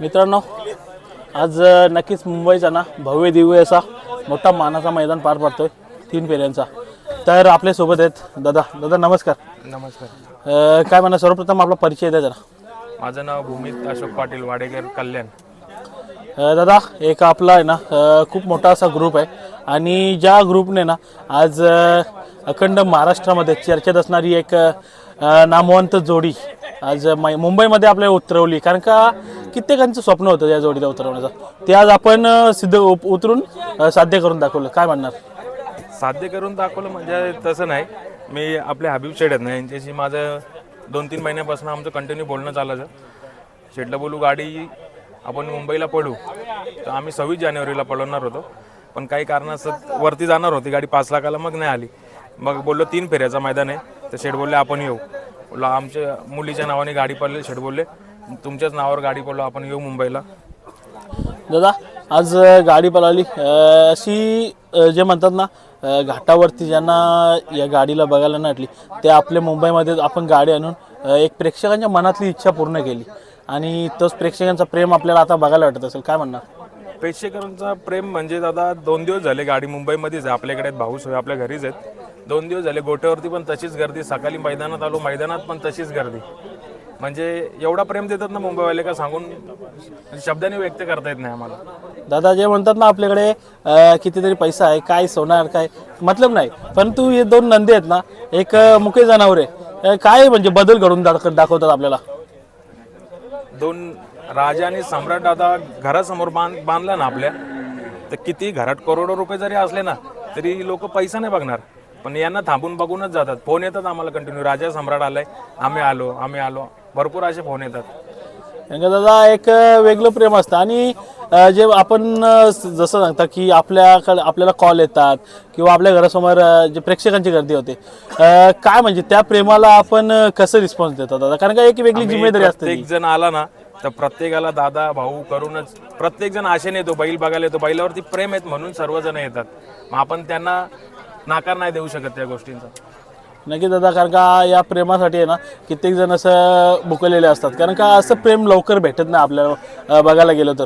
मित्रांनो आज नक्कीच मुंबईचा ना भव्य दिव्य असा मोठा मानाचा मैदान पार पडतोय तीन फेऱ्यांचा. तर आपल्यासोबत आहेत दादा. दादा नमस्कार. नमस्कार. अ, काय म्हणा सर्वप्रथम आपला परिचय द्या जरा. माझं नाव भूमित अशोक पाटील वाडेकर कल्याण. अ, दादा एक आपला आहे ना अ, खूप मोठा असा ग्रुप आहे. आणि ज्या ग्रुपने ना आज अ, अखंड महाराष्ट्रामध्ये चर्चेत असणारी एक अ, नामवंत जोडी आज मै- मुंबईमध्ये आपल्याला उतरवली. कारण का कित्येकांचं स्वप्न होतं या जोडीला उतरवण्याचं. ते आज आपण सिद्ध उप- उतरून अ, साध्य करून दाखवलं. काय म्हणणार? साध्य करून दाखवलं म्हणजे तसं नाही. मी आपले हबीब शेड आहेत ना यांच्याशी माझं दोन तीन महिन्यापासून आमचं कंटिन्यू बोलणं चालायचं. शेडला बोलू गाडी आपण मुंबईला पडू तर आम्ही सव्वीस जानेवारीला पळवणार होतो. पण काही कारणास्तव वरती जाणार होती गाडी पाच लाखाला मग नाही आली. मग बोललो तीन फेऱ्याचा मैदान आहे. तर शेड बोलले आपण येऊ. बोललो आमच्या मुलीच्या नावाने गाडी पडली शेड बोलले तुमच्याच नावावर गाडी पडलो आपण येऊ मुंबईला. दादा आज गाडी पळाली. अशी जे म्हणतात ना घाटावरती ज्यांना या गाडीला बघायला नटली ते आपल्या मुंबईमध्ये आपण गाडी आणून एक प्रेक्षकांच्या मनातली इच्छा पूर्ण केली. आणि तोच प्रेक्षकांचा प्रेम आपल्याला आता बघायला वाटत असेल. काय म्हणणार? प्रेक्षकांचा प्रेम म्हणजे दादा दोन दिवस झाले गाडी मुंबईमध्येच आहे. आपल्याकडे आहेत, भाऊ सोय आपल्या घरीच आहेत. दोन दिवस झाले गोट्यावरती पण तशीच गर्दी. सकाळी मैदानात आलो मैदानात पण तशीच गर्दी. म्हणजे एवढा प्रेम देतात ना मुंबईवाले का सांगून शब्दाने व्यक्त करता येत नाही आम्हाला. दादा जे म्हणतात ना आपल्याकडे अ, कितीतरी पैसा आहे काय सोनार काय मतलब नाही. परंतु हे दोन नंदी आहेत ना एक अ, मुके जनावरे. अ, काय म्हणजे बदल घडून दाख- दाखवतात आपल्याला? दोन राजा आणि सम्राट दादा घरासमोर बांध बांधला ना आपल्या तर किती घरात करोडो रुपये जरी असले ना तरी लोक पैसा नाही बघणार. पण यांना थांबून बघूनच जातात. फोन येतात आम्हाला कंटिन्यू. राजा सम्राट आलाय. आम्ही आलो आम्ही आलो. भरपूर असे फोन येतात. कारण का दादा एक वेगळं प्रेम असतं. आणि अ, जे आपण अ, स- जसं सांगता की आपल्याकडे आपल्याला कॉल येतात किंवा आपल्या घरासमोर अ, जे प्रेक्षकांची गर्दी होते अ, काय म्हणजे त्या प्रेमाला आपण अ, कसं रिस्पॉन्स देतो दादा? कारण का एक वेगळी जिम्मेदारी असते. प्रत्येक जण आला ना तर प्रत्येकाला दादा भाऊ करूनच प्रत्येक जण आशेने येतो बैल बघायला येतो बैलावरती प्रेम आहेत म्हणून सर्वजण येतात. मग आपण त्यांना नाकार नाही देऊ शकत त्या गोष्टींचा. नक्की दादा कारण का या प्रेमासाठी आहे ना कित्येक जण असं बुकलेले असतात. कारण का असं प्रेम लवकर भेटत नाही आपल्याला. अ, बघायला गेलं तर.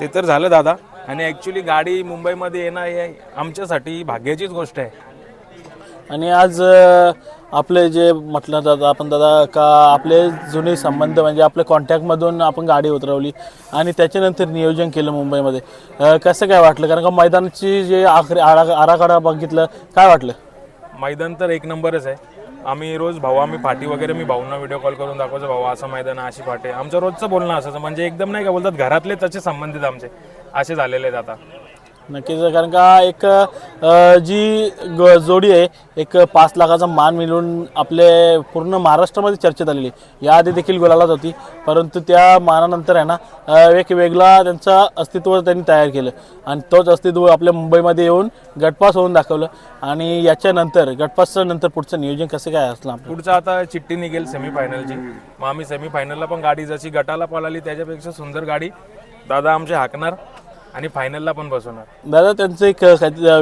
ते तर झालं दादा. आणि ॲक्च्युली गाडी मुंबईमध्ये येणं हे आमच्यासाठी भाग्याचीच गोष्ट आहे. आणि आज अ, आपले जे म्हटलं दादा आपण दादा का आपले जुने संबंध म्हणजे आपल्या कॉन्टॅक्टमधून आपण गाडी उतरवली आणि त्याच्यानंतर नियोजन केलं मुंबईमध्ये. अ, कसं काय वाटलं? कारण का मैदानाची जे आखरी आरा आराखडा बघितलं काय वाटलं? मैदान तर एक नंबरच आहे. आम्ही रोज भाऊ आम्ही फाटी वगैरे मी भाऊंना व्हिडिओ कॉल करून दाखवायचो भाऊ असं मैदान अशी फाटी आहे. आमचं रोजचं बोलणं असायचं म्हणजे एकदम नाही का बोलतात घरातले तसे संबंधित आमचे. असे झालेले आहेत आता. नक्कीच कारण का एक अ, जी ग- जोडी आहे एक पाच लाखाचा मान मिळून आपले पूर्ण महाराष्ट्रामध्ये चर्चेत आलेली याआधी देखील गुलालात होती परंतु त्या मानानंतर आहे ना अ, एक वेगळा त्यांचा अस्तित्व त्यांनी तयार केलं. आणि तोच अस्तित्व आपल्या मुंबईमध्ये येऊन गटपास होऊन दाखवलं. आणि याच्यानंतर गटपासच्या नंतर पुढचं नियोजन कसं काय असलं आपलं? पुढचं आता चिठ्ठी निघेल सेमीफायनलची मग आम्ही सेमीफायनलला पण गाडी जशी गटाला पळाली त्याच्यापेक्षा सुंदर गाडी. दादा आमचे हाकणार. आणि फायनलला पण बसवणार. दादा त्यांचं एक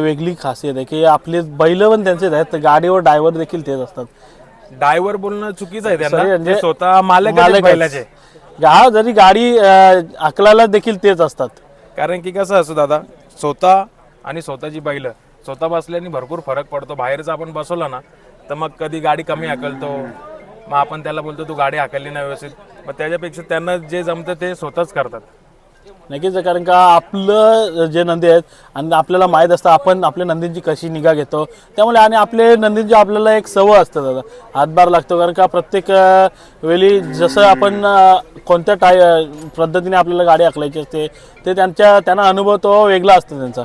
वेगळी खासियत आहे की आपले बैल पण त्यांचेच आहेत तर गाडीवर ड्रायव्हर देखील तेच असतात. ड्रायव्हर बोलणं चुकीचं आहे त्यांना. म्हणजे स्वतः मालक बैलाचे. हा जरी गाडी अकलाला देखील तेच असतात. कारण की कसं असं दादा स्वतः आणि स्वतःची बैल. स्वतः बसल्याने भरपूर फरक पडतो. बाहेरचा आपण बसवला ना तर मग कधी गाडी कमी हाकलतो मग आपण त्याला बोलतो तू गाडी हाकलली नाही व्यवस्थित. मग त्याच्यापेक्षा त्यांना जे जमतं ते स्वतःच करतात. नक्कीच कारण का आपलं जे नंदी आहेत आणि आपल्याला माहीत असतं आपण आपल्या नंदींची कशी निगा घेतो. त्यामुळे आणि आपले नंदींची आपल्याला एक सवय असतं दादा हातभार लागतो. कारण का प्रत्येक वेळी जसं आपण कोणत्या टाय पद्धतीने आपल्याला गाडी आखलायची असते ते त्यांच्या त्यांना अनुभव तो वेगळा असतो त्यांचा.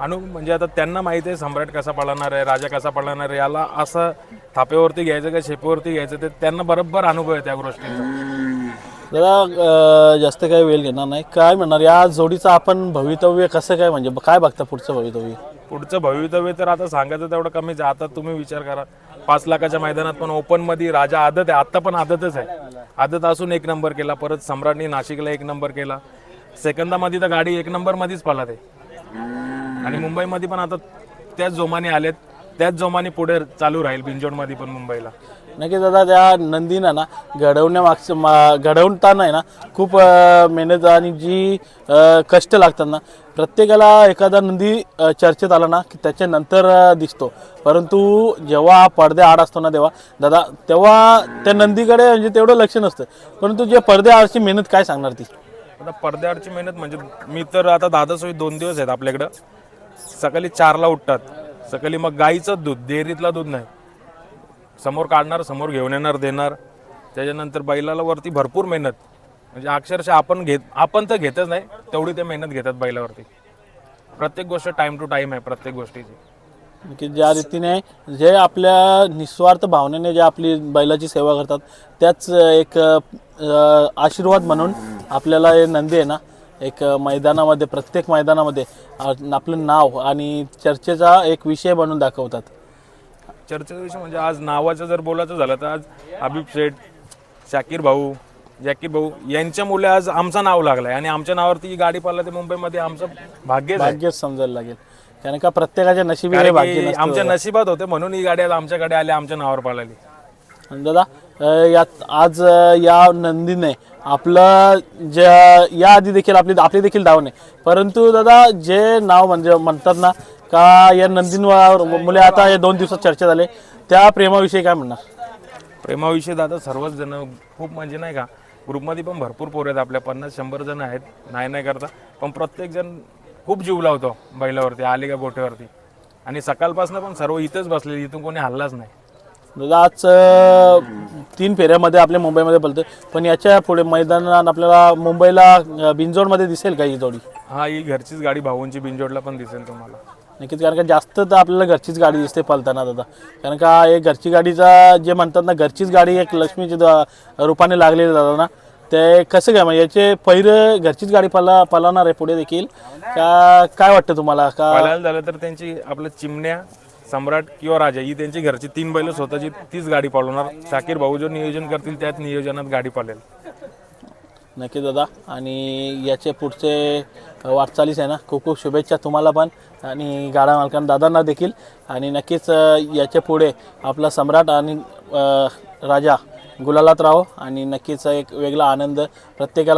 अनु म्हणजे आता त्यांना माहिती आहे सम्राट कसा पळणार आहे राजा कसा पळणार आहे याला असं थापेवरती घ्यायचं का शेपेवरती घ्यायचं ते त्यांना बरोबर अनुभव आहे त्या गोष्टीचा. जरा जास्त काही वेळ घेणार नाही. काय म्हणणार या जोडीचं आपण भवितव्य कसं काय म्हणजे काय बघता पुढचं भवितव्य? पुढचं भवितव्य तर आता सांगायचं तेवढं कमीच आहे आता तुम्ही विचार करा. पाच लाखाच्या मैदानात पण ओपनमध्ये राजा आदत आहे. आता पण आदतच आहे. आदत असून एक नंबर केला. परत सम्राटनी नाशिकला एक नंबर केला. सेकंदामध्ये तर गाडी एक नंबर मध्येच पळत आहे आणि मुंबईमध्ये पण आता त्याच जोमाने आलेत. त्याच जोमाने पुढे चालू राहील बिंजोडमध्ये पण मुंबईला. नक्की दादा त्या नंदीनं ना घडवण्यामागचं मा घडवताना आहे ना खूप अं, मेहनत आणि जी अं, कष्ट लागतात ना प्रत्येकाला एखादा नंदी अं, चर्चेत आला ना की त्याच्यानंतर अं, दिसतो. परंतु जेव्हा हा पडदे आड असतो ना तेव्हा दादा तेव्हा त्या नंदीकडे म्हणजे तेवढं लक्ष नसतं. परंतु जे पडदे आडची मेहनत काय सांगणार ती? आता पडद्याआडची मेहनत म्हणजे मी तर आता दादा सोयी दोन दिवस आहेत आपल्याकडं. सकाळी चारला उठतात. सकाळी मग गाईचं दूध डेअरीतला दूध नाही. समोर काढणार समोर घेऊन येणार देणार. त्याच्यानंतर बैलाला वरती भरपूर मेहनत. म्हणजे अक्षरशः आपण घेत आपण तर घेतच नाही तेवढी ते मेहनत घेतात बैलावरती. प्रत्येक गोष्ट टाईम टू टाइम आहे प्रत्येक गोष्टीची. की ज्या रीतीने जे आपल्या निस्वार्थ भावनेने जे आपली बैलाची सेवा करतात त्याच एक आशीर्वाद म्हणून आपल्याला हे नंदी आहे ना एक मैदानामध्ये प्रत्येक मैदानामध्ये आपलं नाव आणि चर्चेचा एक विषय बनवून दाखवतात. चर्चेचा विषय म्हणजे आज नावाचं जर बोलायचं झालं तर आज हबीब शेठ शाकीर भाऊ जाकीर भाऊ यांच्यामुळे आज आमचं नाव लागलंय आणि आमच्या नावावरती ही गाडी पाहिला ते मुंबईमध्ये आमचं भाग्यच आहे. भाग्यच समजायला लागेल. कारण का प्रत्येकाच्या नशिबी भाग्य आमच्या नशिबात होते म्हणून ही गाडी आज आमच्याकडे आली आमच्या नावावर पळाली. दादा यात आज या नंदीने आपलं ज्या या आधी देखील आपली आपली देखील धाव नाही. परंतु दादा जे नाव म्हणजे म्हणतात ना का या नंदींवर मुले आता या दोन दिवसात चर्चा झाले त्या प्रेमाविषयी काय म्हणणार? प्रेमाविषयी दादा सर्वच जण खूप म्हणजे नाही का ग्रुपमध्ये पण भरपूर पोरं आहेत आपल्या पन्नास शंभर जण आहेत नाही नाही करता पण प्रत्येक जण खूप जीव लावतो बैलावरती आले का गोठ्यावरती आणि सकाळपासून पण सर्व इथंच बसलेले इथून कोणी हल्लाच नाही. आज अ, तीन फेऱ्यामध्ये आपल्या मुंबईमध्ये बोलतोय पण याच्यापुढे मैदानात आपल्याला मुंबईला बिंजोडमध्ये दिसेल का ही जोडी? हा ही घरचीच गाडी भाऊंची बिंजोडला पण दिसेल तुम्हाला. नक्कीच कारण का जास्त तर आपल्याला घरचीच गाडी दिसते पळताना दादा. कारण का एक घरची गाडीचा जे म्हणतात ना घरचीच गाडी एक लक्ष्मीची रूपाने लागलेली दादा ना. ते कसं काय म्हणजे याचे पहिलं घरचीच गाडी पला पळवणार आहे पुढे देखील. का काय वाटतं तुम्हाला? का झालं तर त्यांची आपलं चिमण्या सम्राट किंवा राजा ही त्यांची घरची तीन बैल स्वतःची तीच गाडी पळवणार शाकीर भाऊ जो नियोजन करतील त्याच नियोजनात गाडी पळेल नक्की दादा. आणि याचे पुढचे वाटचालीस आहे ना खूप खूप शुभेच्छा तुम्हाला पण. आणि गाडा मालकांना दादांना देखील. आणि नक्कीच याच्यापुढे आपला सम्राट आणि राजा गुलालात राहो. आणि नक्कीच एक वेगळा आनंद प्रत्येकाला